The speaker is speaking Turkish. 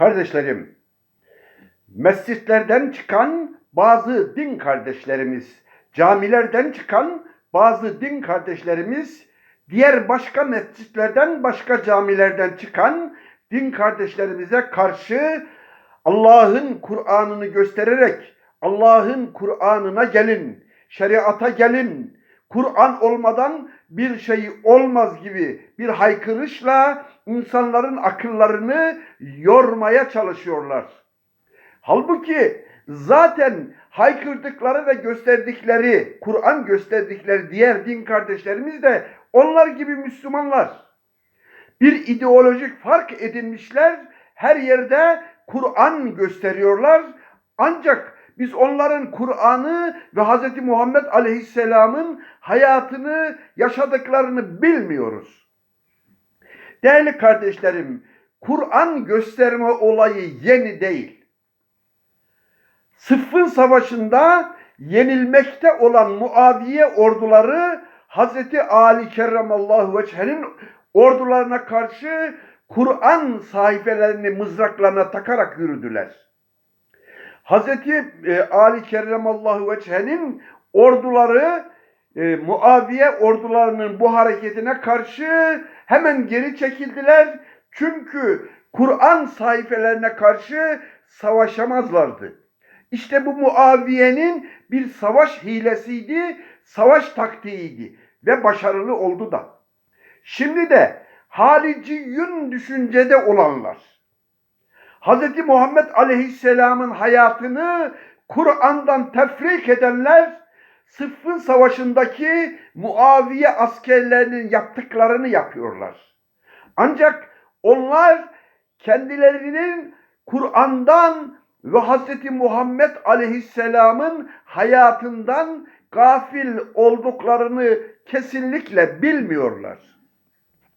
Kardeşlerim, mescitlerden çıkan bazı din kardeşlerimiz, camilerden çıkan bazı din kardeşlerimiz, diğer başka mescitlerden, başka camilerden çıkan din kardeşlerimize karşı Allah'ın Kur'an'ını göstererek Allah'ın Kur'an'ına gelin, şeriata gelin, Kur'an olmadan bir şey olmaz gibi bir haykırışla insanların akıllarını yormaya çalışıyorlar. Halbuki zaten haykırdıkları ve gösterdikleri, Kur'an gösterdikleri diğer din kardeşlerimiz de onlar gibi Müslümanlar. Bir ideolojik fark edinmişler, her yerde Kur'an gösteriyorlar. Ancak biz onların Kur'an'ı ve Hz. Muhammed Aleyhisselam'ın hayatını, yaşadıklarını bilmiyoruz. Değerli kardeşlerim, Kur'an gösterme olayı yeni değil. Sıffın Savaşı'nda yenilmekte olan Muaviye orduları Hazreti Ali Kerramallahu Veçhe'nin ordularına karşı Kur'an sayfelerini mızraklarına takarak yürüdüler. Hazreti e, Ali Kerramallahu Veçhe'nin orduları e, Muaviye ordularının bu hareketine karşı hemen geri çekildiler. Çünkü Kur'an sayfelerine karşı savaşamazlardı. İşte bu Muaviye'nin bir savaş hilesiydi, savaş taktiğiydi ve başarılı oldu da. Şimdi de hariciyün düşüncede olanlar, Hz. Muhammed Aleyhisselam'ın hayatını Kur'an'dan tefrik edenler, Sıffın Savaşı'ndaki Muaviye askerlerinin yaptıklarını yapıyorlar. Ancak onlar kendilerinin Kur'an'dan ve Hz. Muhammed Aleyhisselam'ın hayatından gafil olduklarını kesinlikle bilmiyorlar.